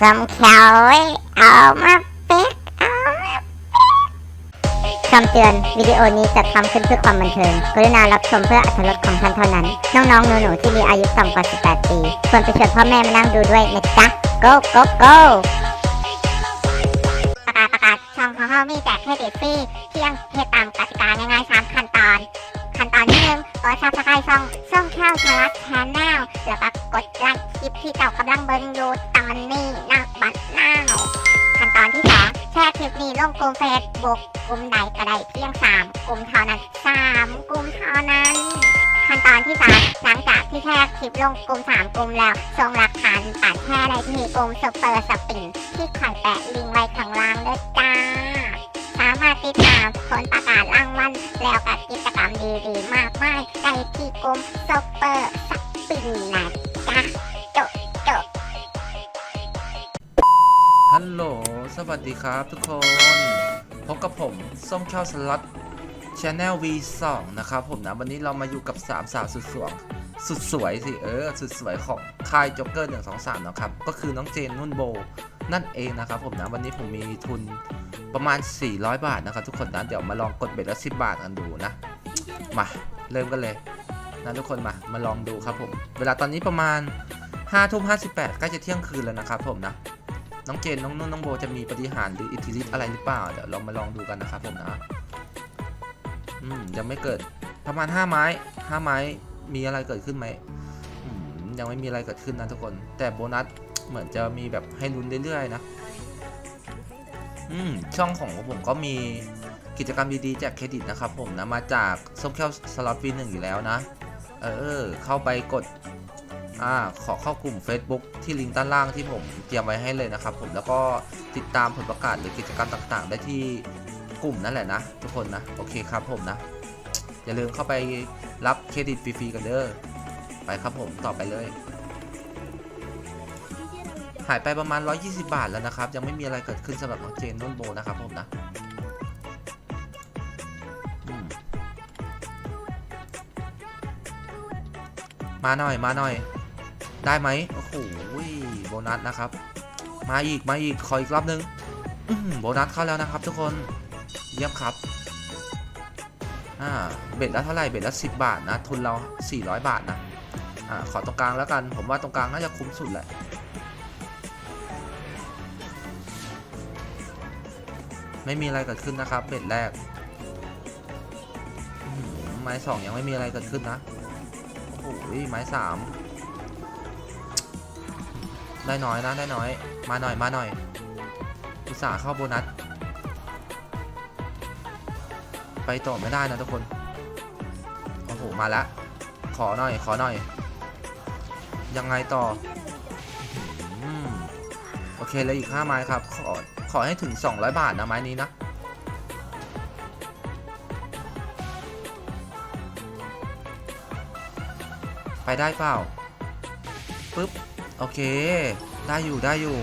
สำเขาไว้เอามาป๊กเอามาคำเตือนวิดีโอนี้จัดทำขึ้นเพื่อความบันเทิง กรุณารับชมเพื่ออรรถรสของท่านเท่านั้น น้องๆหนูๆที่มีอายุต่ำกว่า 18 ปีควรไปชวนพ่อแม่มานั่งดูด้วยนะจ๊ะ go go go ประกาศประกาศช่องของเรามีแจกเครดิตฟรีเพียงเพียงตามกติกาง่ายๆ3ขั้นตอน ขั้นตอนที่หนึ่งกดซับสไครต์ช่องส่องแค่ชลัดแชนแนลแล้วก็กดไลค์คลิปที่เจ้ากำลังเบิ่งอยู่ตอนนี้นะบัดน้าวขั้นตอนที่สองแชร์คลิปนี้ลงกลุ่มเฟซบุ๊กกลุ่มใดก็ได้เพียงสามกลุ่มเท่านั้นสามกลุ่มเท่านั้นขั้นตอนที่สามหลังจากที่แชร์คลิปลงกลุ่มสามกลุ่มแล้วส่งหลักฐานตัดแชร์ได้ที่กลุ่มซุปเปอร์สปินที่ข่อยแปะลิงก์ไว้ข้างล่างด้วยจ้าามารถติดตามผลประกาศรางวัลแล้วก็กิจกรรมดีๆ มากมายได้ที่กลุ่มซุปเปอร์สปินนะจ๊ะจบจบฮัลโหล สวัสดีครับทุกคน พบกับผม ส้มข้าวสล็อตชาแนล V2 นะครับผมนะ วันนี้เรามาอยู่กับ 3 สาวสุดสวยสุดสวยสิ เออ สุดสวยของค่ายจ็อกเกอร์123นะครับ ก็คือน้องเจนนุ่นโบ นั่นเองนะครับผมนะ วันนี้ผมมีทุน ประมาณ 400 บาทนะครับทุกคนนะเดี๋ยวมาลองกดเบ็ดละ10 บาทกันดูนะมาเริ่มกันเลยนะทุกคนมามาลองดูครับผมเวลาตอนนี้ประมาณ5ทุ่ม58ใกล้จะเที่ยงคืนแล้วนะครับผมนะน้องเจนน้องนุ่นน้องโบจะมีปฏิหารหรืออิทธิฤทธิ์อะไรหรือเปล่าเดี๋ยวเรามาลองดูกันนะครับผมนะอืมยังไม่เกิดประมาณ 5 ไม้5ไม้มีอะไรเกิดขึ้นไหมอืมยังไม่มีอะไรเกิดขึ้นนะทุกคน แต่โบนัสเหมือนจะมีแบบให้ลุ้นเรื่อยๆนะ อืมช่องของผมก็มีกิจกรรมดีๆแจกเครดิตนะครับผมนะมาจากส้มแก้วสล็อตวีหนึ่งอยู่แล้วนะ เออ เข้าไปกดอ่าขอเข้ากลุ่ม Facebook ที่ลิงก์ด้านล่างที่ผมเตรียมไว้ให้เลยนะครับผมแล้วก็ติดตามผลประกาศหรือกิจกรรมต่างๆ ได้ที่กลุ่มนั่นแหละนะ ทุกคนนะ โอเคครับผมนะ อย่าลืมเข้าไปรับเครดิตฟรีๆกันเด้อไปครับผมต่อไปเลย หายไปประมาณ 120 บาทแล้วนะครับ ยังไม่มีอะไรเกิดขึ้นสำหรับน้องเจนนุ่นโบนะครับผมนะมาหน่อยมาหน่อย ได้ไหมโอ้โหโบนัสนะครับ มาอีกมาอีกขออีกรอบนึงโบนัสเข้าแล้วนะครับ ทุกคนเยี่ยมครับอ่าเบ็ดละเท่าไหร่เบ็ดละ10 บาทนะทุนเรา 400 บาทนะอ่าขอตรงกลางแล้วกัน ผมว่าตรงกลางน่าจะคุ้มสุดแหละ ไม่มีอะไรเกิดขึ้นนะครับเบ็ดแรกไม้สองยังไม่มีอะไรเกิดขึ้นนะโอ้โหไม้สามได้น้อยนะได้น้อย มาหน่อยมาหน่อยอุตส่าห์เข้าโบนัส ไปต่อไม่ได้นะทุกคน โอ้โห มาล้วขอหน่อย ขอหน่อย ยังไงต่อ เคเลยอีก5ไม้ครับ ขอ ขอให้ถึง 200 บาทนะไม้นี้นะไปได้เปล่าปึ๊บโอเค ได้อยู่ได้อยู่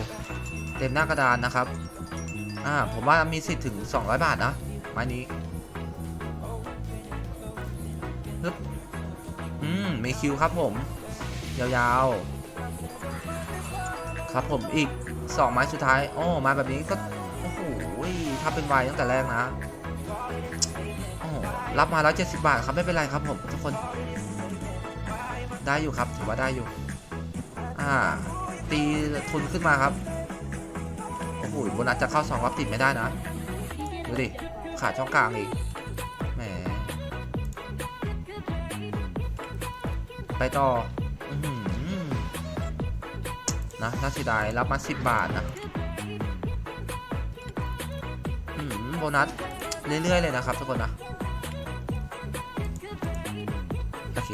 เต็มหน้ากระดานนะครับอ่าผมว่ามีสิทธิ์ถึง 200 บาทนะไม้นี้ปึ๊บอืมมีคิวครับผม ยาวๆ ครับผมอีก 2ไม้สุดท้ายโอ้มาแบบนี้ก็โอ้โหถ้าเป็นไวตั้งแต่แรกนะโอ้รับมา170บาทครับไม่เป็นไรครับผมทุกคน ได้อยู่ครับถือว่าได้อยู่ อ่า ตีทุนขึ้นมาครับโอ้โหโบนัสจะเข้าสองรอบติดไม่ได้นะดูดิขาดช่องกลางอีกแหมไปต่อ นะน่าเสียดายรับมา10บาทนะอืมโบนัสเรื่อยๆเลยนะครับทุกคนนะโอเค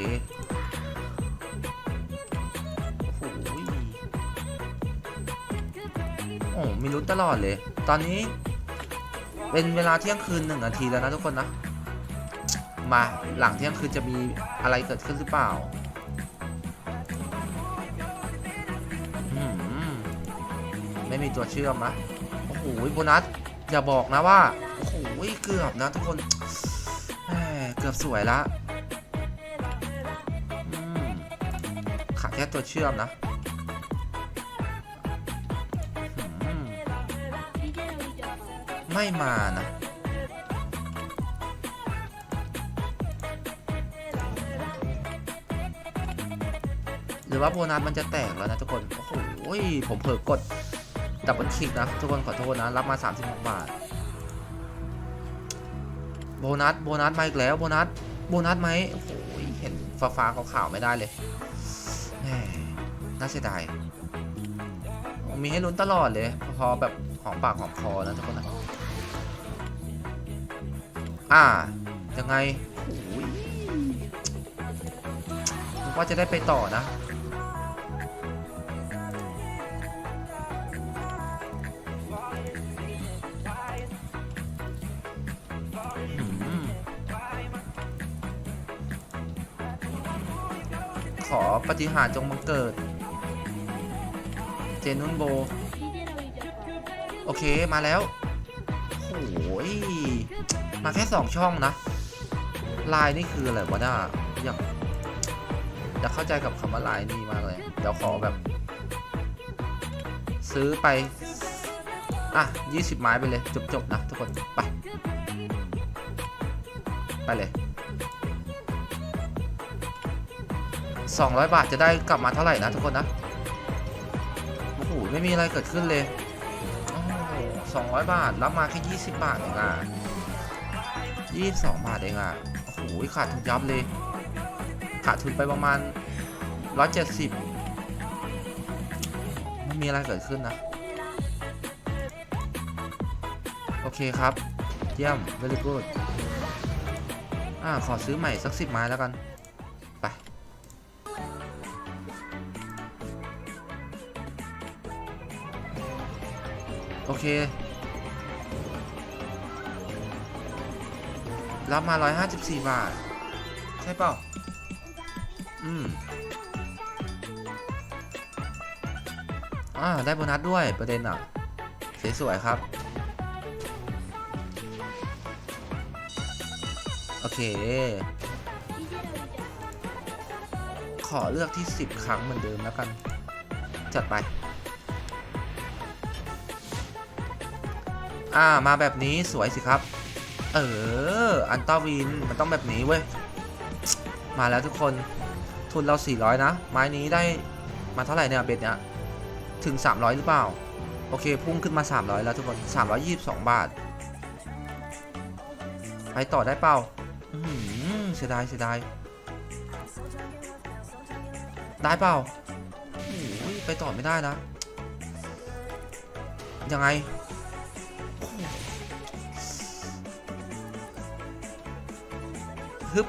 โอ้โหโอ้มีลุ้นตลอดเลย ตอนนี้ เป็นเวลาเที่ยงคืนหนึ่งนาทีแล้วนะทุกคนนะ มาหลังเที่ยงคืนจะมีอะไรเกิดขึ้นหรือเปล่า ไม่มีตัวเชื่อมนะโอ้โหโบนัสอย่าบอกนะว่าโอ้โหเกือบนะทุกคนเกือบสวยละขาดแค่ตัวเชื่อมนะไม่มานะหรือว่าโบนัสมันจะแตกแล้วนะทุกคน โอ้โห ผมเผลอกด ดับเบิลคลิกนะทุกคนขอโทษนะ รับมา 36 บาท โบนัส โบนัสมาอีกแล้ว โบนัส โบนัสไหมโอ้โหเห็นฟ้าฟ้าๆขาวไม่ได้เลยน่าเสียดาย มีให้ลุ้นตลอดเลย พอแบบหอมปากหอมคอนะทุกคนนะ อ่า ยังไงโอ้ยนึกว่าจะได้ไปต่อนะ ปฏิหารจงบังเกิด เจนุนโบ โอเคมาแล้วโอ้ยมาแค่สองช่องนะ ลายนี่คืออะไรวะน่าอยากอยากเข้าใจกับคำว่าลายนี่มากเลย เดี๋ยวขอแบบ ซื้อไป อะ20ไม้ไปเลย จบๆนะทุกคน ไป ไปเลย 200 บาทจะได้กลับมาเท่าไหร่นะทุกคนนะ โอ้โห ไม่มีอะไรเกิดขึ้นเลยโอ้โหสองร้อยบาท รับมาแค่ยี่สิบบาทเองอะยี่สิบสองบาทเองอะ โอ้โห ขาดทุนยับเลย ขาดทุนไปประมาณร้อยเจ็ดสิบไม่มีอะไรเกิดขึ้นนะ โอเคครับ เยี่ยม very good อ่า ขอซื้อใหม่สักสิบไม้แล้วกัน โอเค รับมา 154 บาท ใช่เปล่า อืม อ่า ได้โบนัสด้วยประเด็นอะ สวยๆครับ โอเค ขอเลือกที่ 10 ครั้งเหมือนเดิมแล้วกัน จัดไป อ่ามาแบบนี้สวยสิครับ เออ อันต้าวินมันต้องแบบนี้เว้ย มาแล้วทุกคนทุนเรา 400 นะ ไม้นี้ได้มาเท่าไหร่เนี่ยเบ็ดเนี่ย ถึง 300 หรือเปล่า โอเค พุ่งขึ้นมา 300 แล้วทุกคน 322 บาท ไปต่อได้เปล่าเสียดายเสียดาย ได้เปล่า ไปต่อไม่ได้นะ ยังไง ฮึบ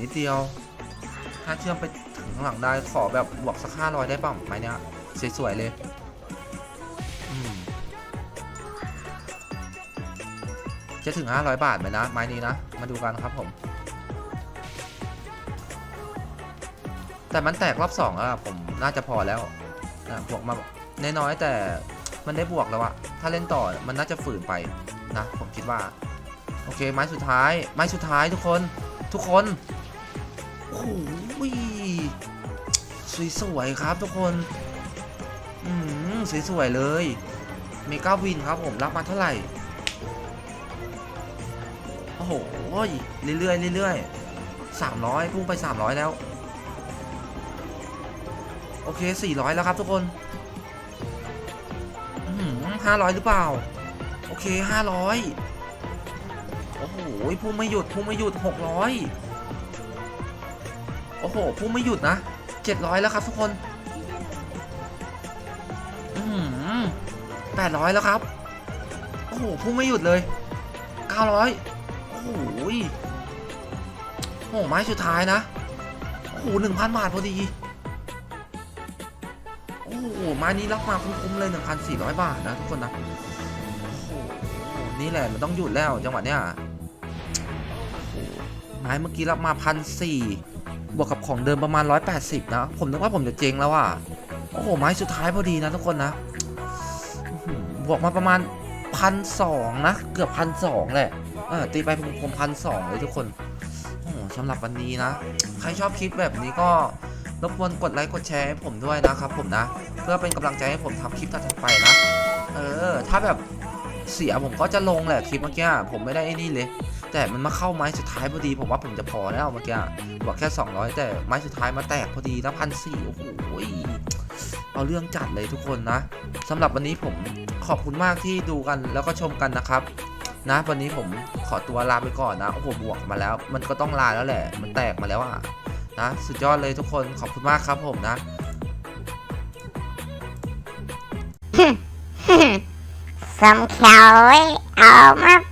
นิดเดียว ถ้าเชื่อมไปถึงข้างหลังได้ขอแบบบวกสักห้าร้อยได้ป่ะไม้เนี้ยสวยๆเลยจะถึง 500 บาทไหมนะ ไม้นี้นะ มาดูกันครับผม แต่มันแตกรอบสองอะผมน่าจะพอแล้วนะบวกมาน้อยๆแต่มันได้บวกแล้วอะถ้าเล่นต่อมันน่าจะฝืนไปนะ ผมคิดว่า เคไม้สุดท้าย ไม้สุดท้ายทุกคน ทุกคน โอ้โหสวยๆครับทุกคน อืมสวยๆเลย เมกาวินครับผมรับมาเท่าไหร่ โอ้โหเรื่อยๆเรื่อยๆสามร้อยพุ่งไปสามร้อยแล้ว โอเคสี่ร้อยแล้วครับทุกคนห้าร้อยหรือเปล่า โอเคห้าร้อย โอ้โหพุ่งไม่หยุดพุ่งไม่หยุดหกร้อยโอ้โหพุ่งไม่หยุดนะเจ็ดร้อยแล้วครับทุกคนอืมแปดร้อยแล้วครับ โอ้โหพุ่งไม่หยุดเลยเก้าร้อยโอ้โหยโอ้ไม้สุดท้ายนะ โอ้โหหนึ่งพันบาทพอดี โอ้โหไม้นี้รับมาคุ้มๆเลยหนึ่งพันสี่ร้อยบาทนะทุกคนนะ โอ้โหนี่แหละมันต้องหยุดแล้วจังหวะเนี้ย ไม้เมื่อกี้รับมาพันสี่บวกกับของเดิมประมาณ 180 นะ ผมนึกว่าผมจะเจ๊งแล้วอะ โอ้โห ไม้สุดท้ายพอดีนะทุกคนนะ บวกมาประมาณพันสองนะ เกือบพันสองแหละเออตีไปผมพันสองเลยทุกคนโอ้โหสำหรับวันนี้นะ ใครชอบคลิปแบบนี้ก็รบกวนกดไลค์กดแชร์ให้ผมด้วยนะครับผมนะ เพื่อเป็นกำลังใจให้ผมทำคลิปต่อไปนะ เออ ถ้าแบบเสียผมก็จะลงแหละคลิปเมื่อกี้ผมไม่ได้ไอ้นี่เลย แต่มันมาเข้าไม้สุดท้ายพอดีผมว่าผมจะพอแล้วเมื่อกี้บอกแค่ 200 แต่ไม้สุดท้ายมาแตกพอดีนะพันสี่โอ้โหเอาเรื่องจัดเลยทุกคนนะสำหรับวันนี้ผมขอบคุณมากที่ดูกันแล้วก็ชมกันนะครับ นะวันนี้ผมขอตัวลาไปก่อนนะโอ้โหบวกมาแล้ว มันก็ต้องลาแล้วแหละ มันแตกมาแล้วอะนะสุดยอดเลยทุกคนขอบคุณมากครับผมนะสมแขวเอามา